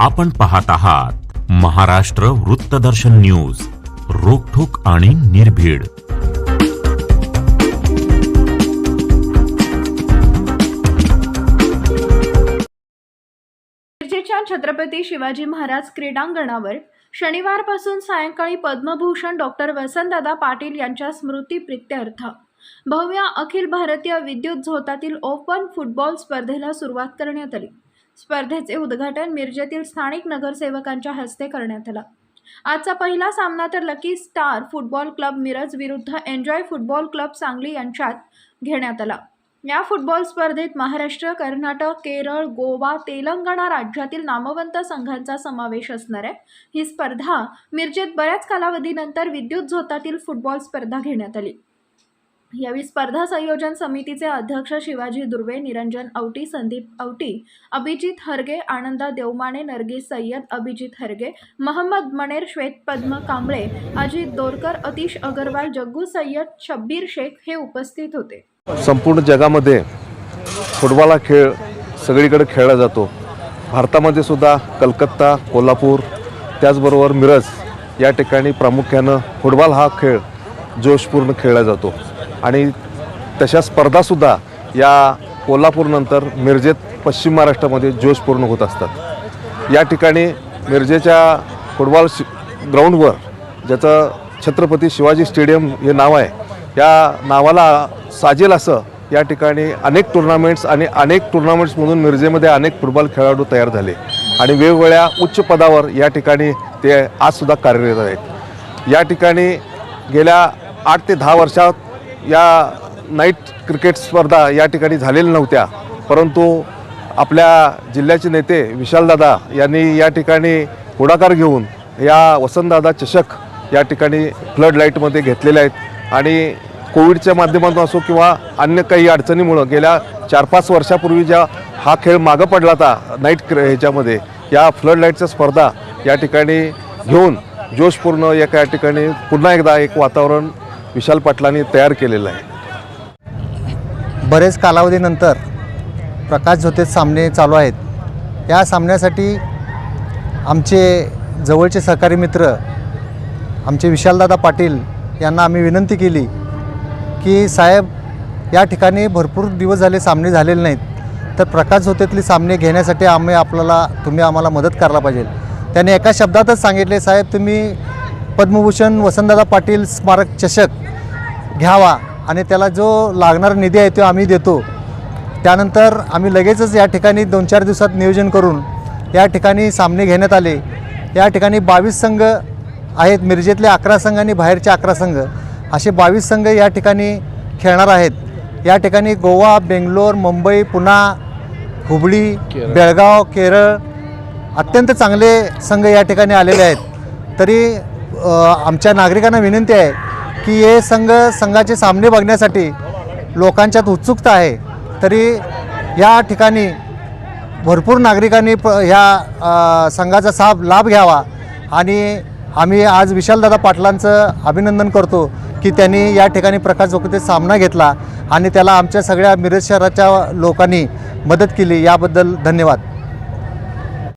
आपण पाहत आहात महाराष्ट्र वृत्तदर्शन न्यूज रोखोक आणि निर्भीड. छत्रपती शिवाजी महाराज क्रीडांगणावर शनिवारपासून सायंकाळी पद्मभूषण डॉक्टर वसंतदादा पाटील यांच्या स्मृती प्रित्यर्थ भव्य अखिल भारतीय विद्युत झोतातील ओपन फुटबॉल स्पर्धेला सुरुवात करण्यात आली. स्पर्धेचे उद्घाटन मिरजेतील स्थानिक नगरसेवकांच्या हस्ते करण्यात आलं. आजचा पहिला सामना तर lucky star football club Miraj विरुद्ध एन्जॉय फुटबॉल क्लब सांगली यांच्यात घेण्यात आला. या फुटबॉल स्पर्धेत महाराष्ट्र कर्नाटक केरळ गोवा तेलंगणा राज्यातील नामवंत संघांचा समावेश असणार आहे. ही स्पर्धा मिरजेत बऱ्याच कालावधीनंतर विद्युत झोतातील फुटबॉल स्पर्धा घेण्यात आली. यावेळी स्पर्धा संयोजन समितीचे अध्यक्ष शिवाजी दुर्वे निरंजन औटी संदीप औटी अभिजित हरगे आनंदा देवमाने नरगिस सय्यद अभिजित हरगे महम्मद मनेर श्वेत पद्म कांबळे अजित दोरकर अतिश अगरवाल जग्गू सय्यद शब्बीर शेख हे उपस्थित होते. संपूर्ण जगामध्ये फुटबॉल हा खेळ सगळीकडे खेळला जातो. भारतामध्ये सुद्धा कलकत्ता कोल्हापूर त्याचबरोबर मिरज या ठिकाणी प्रामुख्यानं फुटबॉल हा खेळ जोशपूर्ण खेळला जातो. आणि तशा स्पर्धासुद्धा या कोल्हापूरनंतर मिरजेत पश्चिम महाराष्ट्रामध्ये जोशपूर्ण होत असतात. या ठिकाणी मिरजेच्या फुटबॉल शि ग्राउंडवर ज्याचं छत्रपती शिवाजी स्टेडियम हे नाव आहे या नावाला साजेल असं या ठिकाणी अनेक टुर्नामेंट्स आणि अनेक टुर्नामेंट्समधून मिरजेमध्ये अनेक फुटबॉल खेळाडू तयार झाले. आणि वेगवेगळ्या उच्च पदावर या ठिकाणी ते आजसुद्धा कार्यरत आहेत. या ठिकाणी गेल्या आठ ते दहा वर्षात या नाईट क्रिकेट स्पर्धा या ठिकाणी झालेल्या नव्हत्या. परंतु आपल्या जिल्ह्याचे नेते विशालदादा यांनी या ठिकाणी पुढाकार घेऊन या वसंतदादा चषक या ठिकाणी फ्लड लाईटमध्ये घेतलेले आहेत. आणि कोविडच्या माध्यमातून असो किंवा अन्य काही अडचणीमुळं गेल्या चार पाच वर्षापूर्वी ज्या हा खेळ मागं पडला होता नाईट क्र ह्याच्यामध्ये या फ्लड लाईटच्या स्पर्धा या ठिकाणी घेऊन जोशपूर्ण एका या ठिकाणी पुन्हा एकदा एक वातावरण विशाल पाटलांनी तयार केलेलं आहे. बरेच कालावधीनंतर प्रकाश झोतेत सामने चालू आहेत. या सामन्यासाठी आमचे जवळचे सहकारी मित्र आमचे विशालदादा पाटील यांना आम्ही विनंती केली की साहेब या ठिकाणी भरपूर दिवस झाले सामने झालेले नाहीत. तर प्रकाश झोतेतली सामने घेण्यासाठी आम्ही आपल्याला तुम्ही आम्हाला मदत करायला पाहिजे. त्याने एका शब्दातच सांगितले साहेब तुम्ही पद्मभूषण वसंतदादा पाटील स्मारक चषक घ्यावा आणि त्याला जो लागणारा निधी आहे तो आम्ही देतो. त्यानंतर आम्ही लगेचच या ठिकाणी दोन चार दिवसात नियोजन करून या ठिकाणी सामने घेण्यात आले. या ठिकाणी बावीस संघ आहेत मिरजेतले अकरा संघ आणि बाहेरचे अकरा संघ. असे बावीस संघ या ठिकाणी खेळणार आहेत. या ठिकाणी गोवा बेंगलोर मुंबई पुणा हुबळी बेळगाव केरळ अत्यंत चांगले संघ या ठिकाणी आलेले आहेत. तरी आमच्या नागरिकांना विनंती आहे की हे संघ संघाचे सामने बघण्यासाठी लोकांच्यात उत्सुकता आहे. तरी या ठिकाणी भरपूर नागरिकांनी प ह्या संघाचा साब लाभ घ्यावा. आणि आम्ही आज विशालदादा पाटलांचं अभिनंदन करतो की त्यांनी या ठिकाणी प्रकाश जोकतेत सामना घेतला आणि त्याला आमच्या सगळ्या मिरज शहराच्या लोकांनी मदत केली. याबद्दल धन्यवाद.